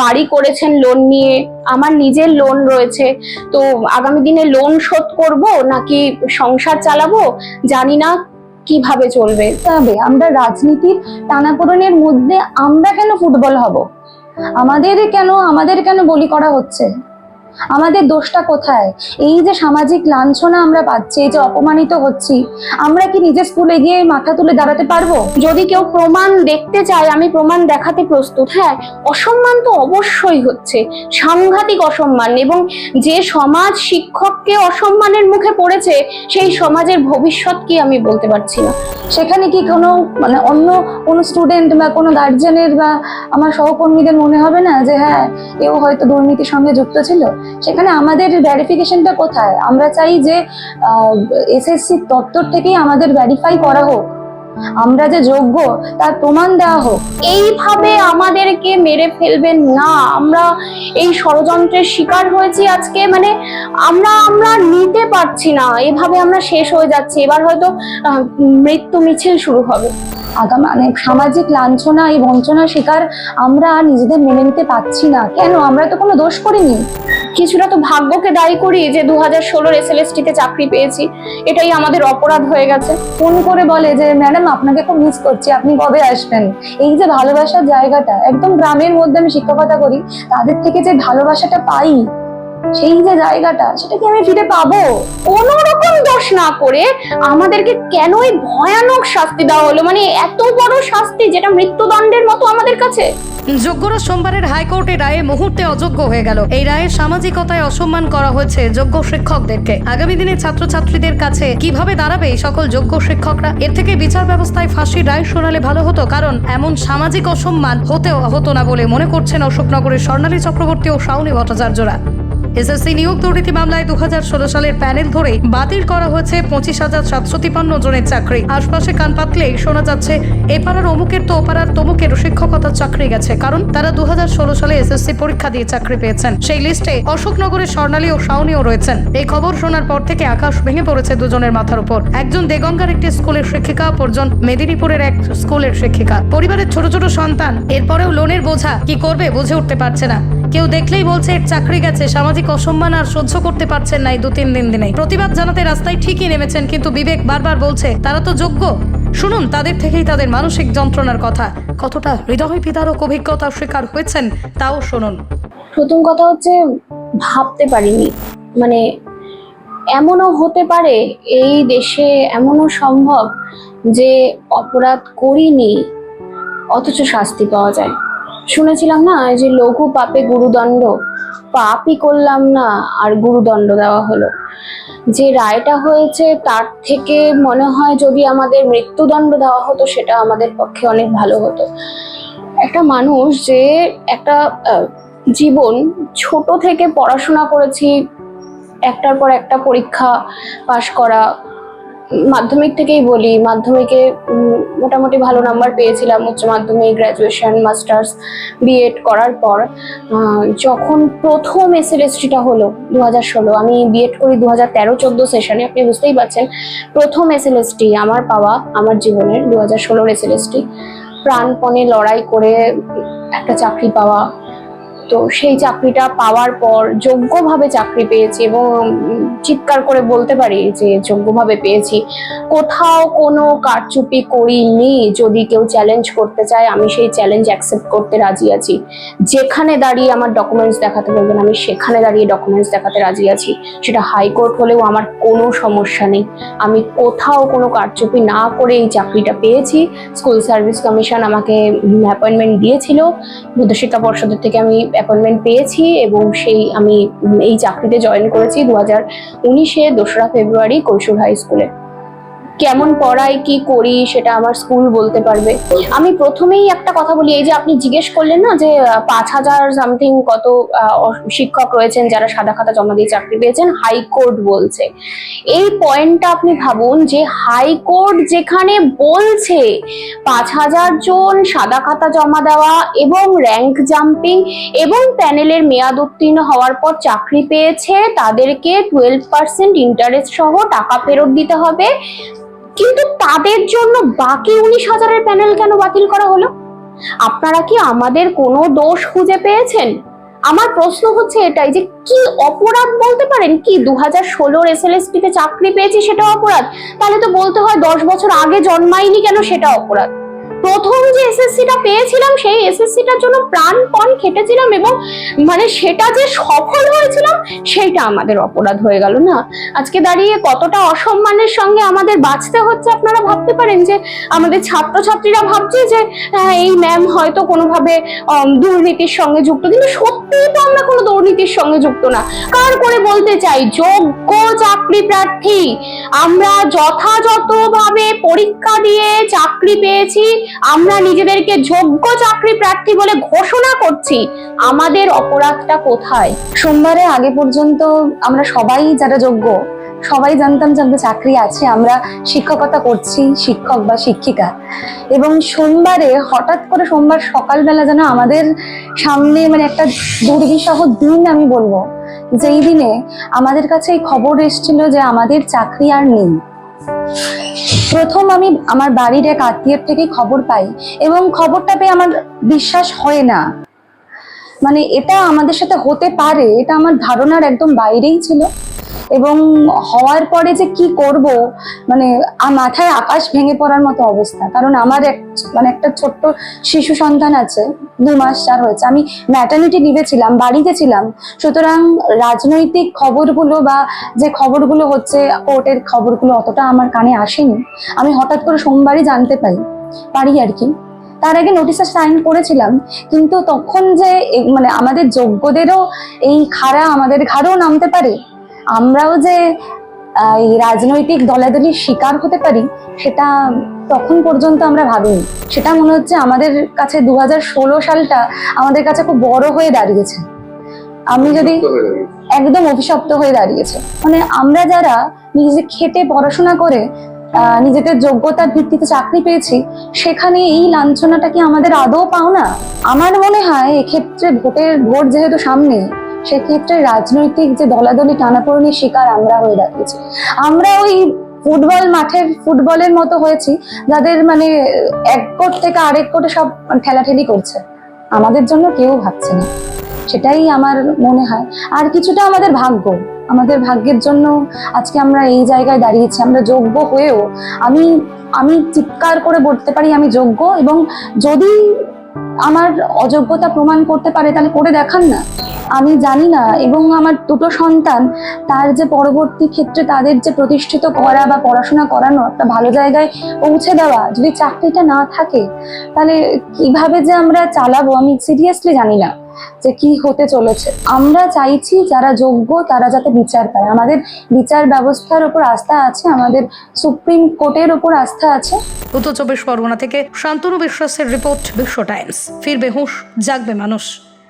বাড়ি করেছেন লোন নিয়ে, আমার নিজের লোন রয়েছে, তো আগামী দিনে লোন শোধ করব নাকি সংসার চালাবো? জানি না কীভাবে চলবে। তবে আমরা রাজনীতির টানাপোড়নের মধ্যে আমরা কেন ফুটবল হব? আমাদের কেন আমাদের কেন বলি করা হচ্ছে? আমাদের দোষটা কোথায়? এই যে সামাজিক লাঞ্ছনা আমরা পাচ্ছি, এই যে অপমানিত হচ্ছি, আমরা কি নিজের স্কুলে গিয়ে মাথা তুলে দাঁড়াতে পারব? যদি কেউ প্রমাণ দেখতে চায়, আমি প্রমাণ দেখাতে প্রস্তুত। হ্যাঁ অসম্মান তো অবশ্যই হচ্ছে। সাংঘাতিক অসম্মান এবং যে সমাজ শিক্ষককে অসম্মানের মুখে পড়েছে, সেই সমাজের ভবিষ্যৎ কি আমি বলতে পারছি না। সেখানে কি কোনো মানে অন্য কোনো স্টুডেন্ট বা কোনো গার্জেনের বা আমার সহকর্মীদের মনে হবে না যে হ্যাঁ এও হয়তো দুর্নীতির সঙ্গে যুক্ত ছিল? সেখানে আমাদের ভ্যারিফিকেশনটা কোথায়? আমরা চাই যে এসএসসি দপ্তর থেকেই আমাদের ভ্যারিফাই করা হোক। আমরা যে যোগ্য তার প্রমাণ দেওয়া হোক। এইভাবে আমাদেরকে মেরে ফেলবেন না। আমরা এই ষড়যন্ত্রের শিকার হয়েছি আজকে। মানে আমরা আমরা নিতে পারছি না। এভাবে আমরা শেষ হয়ে যাচ্ছি। এবার হয়তো মৃত্যু মিছিল শুরু হবে। আগাম মানে সামাজিক লাঞ্ছনা এই বঞ্চনার শিকার আমরা নিজেদের মেনে নিতে পারছি না। কেন? আমরা তো কোনো দোষ করিনি। কিছুটা তো ভাগ্যকে দায়ী করি যে দু হাজার ষোলোর এস তে চাকরি পেয়েছি। এটাই আমাদের অপরাধ হয়ে গেছে। ফোন করে বলে যে, ম্যাডাম, আপনাকে খুব মিস করছি, আপনি কবে আসবেন? এই যে ভালোবাসার জায়গাটা, একদম গ্রামের মধ্যে আমি শিক্ষকতা করি, তাদের থেকে যে ভালোবাসাটা পাই সেই যে জায়গাটা, সেটা কি আমি ফিরে পাবো? কোনো রকম দোষ না করে আমাদেরকে কেন এই ভয়ানক শাস্তি দেওয়া হলো? মানে এত বড় শাস্তি যেটা মৃত্যুদণ্ডের মতো আমাদের কাছে? যোগ্যরা সোমবারের হাইকোর্টের রায়ে মুহূর্তে অযোগ্য হয়ে গেল। এই রায়ে সামাজিকতায় অসম্মান করা হয়েছে যোগ্য শিক্ষকদেরকে। আগামী দিনে ছাত্রছাত্রীদের কাছে কীভাবে দাঁড়াবে এই সকল যোগ্য শিক্ষকরা? এর থেকে বিচার ব্যবস্থায় ফাঁসির রায় শোনালে ভালো হতো, কারণ এমন সামাজিক অসম্মান হতেও হতো না বলে মনে করছেন অশোকনগরের স্বর্ণালী চক্রবর্তী ও শাওনী ভট্টাচার্যরা। এসএসসি নিয়োগ দুর্নীতি মামলায় দুহাজার ষোলো সালের প্যানেল ধরে বাতিল করা হয়েছে পঁচিশ হাজার সাতশো তিপান্ন জনের চাকরি। আশপাশে কান পাতলেই শোনা যাচ্ছে এপাড়ার অমুকের তো ওপাড়ার তমুকের শিক্ষকতার চাকরি গেছে, কারণ তারা দুহাজার ষোলো সালে এসএসসি পরীক্ষা দিয়ে চাকরি পেয়েছেন। সেই লিস্টে অশোকনগরের স্বর্ণালী ও শাওনীও রয়েছেন। এই খবর শোনার পর থেকে আকাশ ভেঙে পড়েছে দুজনের মাথার উপর। একজন দেগঙ্গার একটি স্কুলের শিক্ষিকা, অপরজন মেদিনীপুরের এক স্কুলের শিক্ষিকা। পরিবারের ছোট ছোট সন্তান, এরপরেও লোনের বোঝা কি করবে বুঝে উঠতে পারছে না। কেউ দেখলেই বলছে, এর চাকরি গেছে, সামাজিক অসম্মান আর সহ্য করতে পারছেন না এই দু তিন দিন দিনে। প্রতিবাদ জানাতে রাস্তায় ঠিকই নেমেছেন, কিন্তু বিবেক বারবার বলছে, তারা তো যোগ্য। শুনুন, তাদের থেকেই তাদের মানসিক যন্ত্রণার কথা। কতটা হৃদয় বিদারক অভিজ্ঞতার শিকার হয়েছেন, তাও শুনুন। প্রথম কথা হচ্ছে, ভাবতে পারিনি। মানে এমনও হতে পারে, এই দেশে এমনও সম্ভব যে অপরাধ করিনি, অথচ শাস্তি পাওয়া যায়। শুনেছিলাম না যে লঘু পাপে গুরুদণ্ড, পাপই করলাম না, আর গুরুদণ্ড দেওয়া হলো। যে রায়টা হয়েছে, তার থেকে মনে হয় যদি আমাদের মৃত্যুদণ্ড দেওয়া হতো, সেটা আমাদের পক্ষে অনেক ভালো হতো। একটা মানুষ যে একটা জীবন ছোট থেকে পড়াশোনা করেছি, একটার পর একটা পরীক্ষা পাশ করা মাধ্যমিক থেকেই বলি, মাধ্যমিকে মোটামুটি ভালো নাম্বার পেয়েছিলাম, উচ্চ মাধ্যমিক গ্র্যাজুয়েশন মাস্টার্স বিএড করার পর যখন প্রথম এসএলএসটিটা হলো দু হাজার ষোলো, আমি বিএড করি দু হাজার তেরো, চোদ্দ সেশনে আপনি বুঝতেই পারছেন, প্রথম এসএলএসটি আমার পাওয়া আমার জীবনের দু হাজার ষোলোর এসএলএসটি প্রাণপণে লড়াই করে একটা চাকরি পাওয়া তো সেই চাকরিটা পাওয়ার পর যোগ্যভাবে চাকরি পেয়েছি এবং চিৎকার করে বলতে পারি যে যোগ্যভাবে পেয়েছি। কোথাও কোনো কারচুপি করিনি। যদি কেউ চ্যালেঞ্জ করতে চায়, আমি সেই চ্যালেঞ্জ অ্যাকসেপ্ট করতে রাজি আছি। যেখানে দাঁড়িয়ে আমার ডকুমেন্টস দেখাতে বলবেন, আমি সেখানে দাঁড়িয়ে ডকুমেন্টস দেখাতে রাজি আছি। সেটা হাইকোর্ট হলেও আমার কোনো সমস্যা নেই। আমি কোথাও কোনো কারচুপি না করে এই চাকরিটা পেয়েছি। স্কুল সার্ভিস কমিশন আমাকে অ্যাপয়েন্টমেন্ট দিয়েছিল। মধ্যশিক্ষা পর্ষদের থেকে আমি অ্যাপয়েন্টমেন্ট পেয়েছি এবং সেই আমি এই চাকরিতে জয়েন করেছি দু হাজার উনিশে দোসরা ফেব্রুয়ারি কৈশোর হাই স্কুলে কেমন পড়াই কি করি সেটা আমার স্কুল বলতে পারবে। আমি প্রথমেই একটা কথা বলি, এই যে আপনি জিজ্ঞেস করলেন না যে পাঁচ হাজার সামথিং কত শিক্ষক রয়েছেন যারা সাদা খাতা জমা দিয়ে চাকরি পেয়েছেন হাইকোর্ট বলছে। এই পয়েন্টটা আপনি ভাবুন যে হাইকোর্ট যেখানে বলছে পাঁচ হাজার জন সাদা খাতা জমা দেওয়া এবং র্যাঙ্ক জাম্পিং এবং প্যানেলের মেয়াদ উত্তীর্ণ হওয়ার পর চাকরি পেয়েছে, তাদেরকে টুয়েলভ পার্সেন্ট ইন্টারেস্ট সহ টাকা ফেরত দিতে হবে। কিন্তু তাদের জন্য বাকি উনিশ হাজারের প্যানেল কেন বাতিল করা হলো? আপনারা কি আমাদের কোনো দোষ খুঁজে পেয়েছেন? আমার প্রশ্ন হচ্ছে এটাই যে কি অপরাধ বলতে পারেন? কি দু হাজার ষোলোর এস এল চাকরি পেয়েছি সেটা অপরাধ? তাহলে তো বলতে হয় দশ বছর আগে জন্মায়নি কেন সেটা অপরাধ? প্রথম যে এসএসসিটা পেয়েছিলাম, সেই এসএসসিটার জন্য প্রাণপণ খেটেছিলাম এবং মানে সেটা যে সফল হয়েছিলাম, সেইটা আমাদের অপরাধ হয়ে গেল না? আজকে দাঁড়িয়ে কতটা অসম্মানের সঙ্গে আমাদের বাঁচতে হচ্ছে আপনারা ভাবতে পারেন? যে আমাদের ছাত্রছাত্রীরা ভাবছে যে এই ম্যাম হয়তো কোনোভাবে দুর্নীতির সঙ্গে যুক্ত। কিন্তু সত্যিই তো আমরা কোনো দুর্নীতির সঙ্গে যুক্ত না। কার করে বলতে চাই? যোগ্য চাকরি প্রার্থী। আমরা যথাযথভাবে পরীক্ষা দিয়ে চাকরি পেয়েছি। আমরা নিজেদেরকে যোগ্য চাকরি প্রার্থী বলে ঘোষণা করছি, আমাদের অপরাধটা কোথায়? সোমবারে আগে পর্যন্ত আমরা সবাই যারা যোগ্য, সবাই জানতাম যে আমাদের চাকরি আছে, আমরা শিক্ষকতা করছি, শিক্ষক বা শিক্ষিকা। এবং সোমবারে হঠাৎ করে সোমবার সকালবেলা যেন আমাদের সামনে মানে একটা দুর্বিষহ দিন আমি বলব, যেই দিনে আমাদের কাছে এই খবর এসেছিল যে আমাদের চাকরি আর নেই। প্রথম আমি আমার বাড়ির এক আত্মীয়ের থেকে খবর পাই এবং খবরটা পেয়ে আমার বিশ্বাস হয় না। মানে এটা আমাদের সাথে হতে পারে, এটা আমার ধারণার একদম বাইরেই ছিল। এবং হওয়ার পরে যে কি করব মানে মাথায় আকাশ ভেঙে পড়ার মতো অবস্থা। কারণ আমার এক মানে একটা ছোট্ট শিশু সন্তান আছে, দু মাস চার হয়েছে। আমি ম্যাটার্নিটি লিভে ছিলাম, বাড়িতে ছিলাম। সুতরাং রাজনৈতিক খবরগুলো বা যে খবরগুলো হচ্ছে, কোর্টের খবরগুলো অতটা আমার কানে আসেনি। আমি হঠাৎ করে সোমবারই জানতে পাই, পারি আর কি। তার আগে নোটিশে সাইন করেছিলাম, কিন্তু তখন যে মানে আমাদের যোগ্যদেরও এই খাড়া আমাদের ঘাড়েও নামতে পারে আমরাও যে এই রাজনৈতিক দলাদলির শিকার হতে পারি সেটা তখন পর্যন্ত আমরা ভাবিনি। সেটা মনে হচ্ছে আমাদের কাছে দু সালটা আমাদের কাছে খুব বড় হয়ে দাঁড়িয়েছে। আমি যদি একদম অভিশপ্ত হয়ে দাঁড়িয়েছে। মানে আমরা যারা নিজে খেটে পড়াশোনা করে নিজেদের যোগ্যতার ভিত্তিতে চাকরি পেয়েছি সেখানে এই লাঞ্ছনাটা কি আমাদের আদৌ পাও না আমার মনে হয় এক্ষেত্রে ভোটের ভোট যেহেতু সামনে সেক্ষেত্রে রাজনৈতিক যে দলাদলি টানাপোড়েনের শিকার আমরা হয়ে দাঁড়িয়েছি। আমরা ওই ফুটবল মাঠের, ফুটবলের মতো হয়েছি, যাদের মানে এক কোট থেকে আরেক কোটে সব ঠেলাঠেলি করছে। আমাদের জন্য কেউ ভাবছে না। সেটাই আমার মনে হয়। আর কিছুটা আমাদের ভাগ্য। আমাদের ভাগ্যের জন্য আজকে আমরা এই জায়গায় দাঁড়িয়েছি। আমরা যোগ্য হয়েও আমি আমি চিৎকার করে বলতে পারি আমি যোগ্য এবং যদি আমার অযোগ্যতা প্রমাণ করতে পারে তাহলে করে দেখান না। আমি জানি না, এবং আমার দুটো সন্তান, তার যে পরবর্তী ক্ষেত্রে তাদের যে প্রতিষ্ঠিত করা বা পড়াশোনা করানো একটা ভালো জায়গায় পৌঁছে দেওয়া, যদি চাকরিটা না থাকে, তাহলে কীভাবে যে আমরা চালাবো? আমি সিরিয়াসলি জানি না যে কি হতে চলেছে। আমরা চাইছি যারা যোগ্য, তারা যাতে বিচার পায়। আমাদের বিচার ব্যবস্থার উপর আস্থা আছে, আমাদের সুপ্রিম কোর্টের উপর আস্থা আছে। উত্তর চব্বিশ পরগনা থেকে শান্তনু বিশ্বাসের রিপোর্ট বিশ্ব টাইমস। ফিরবে হুঁশ, জাগবে মানুষ।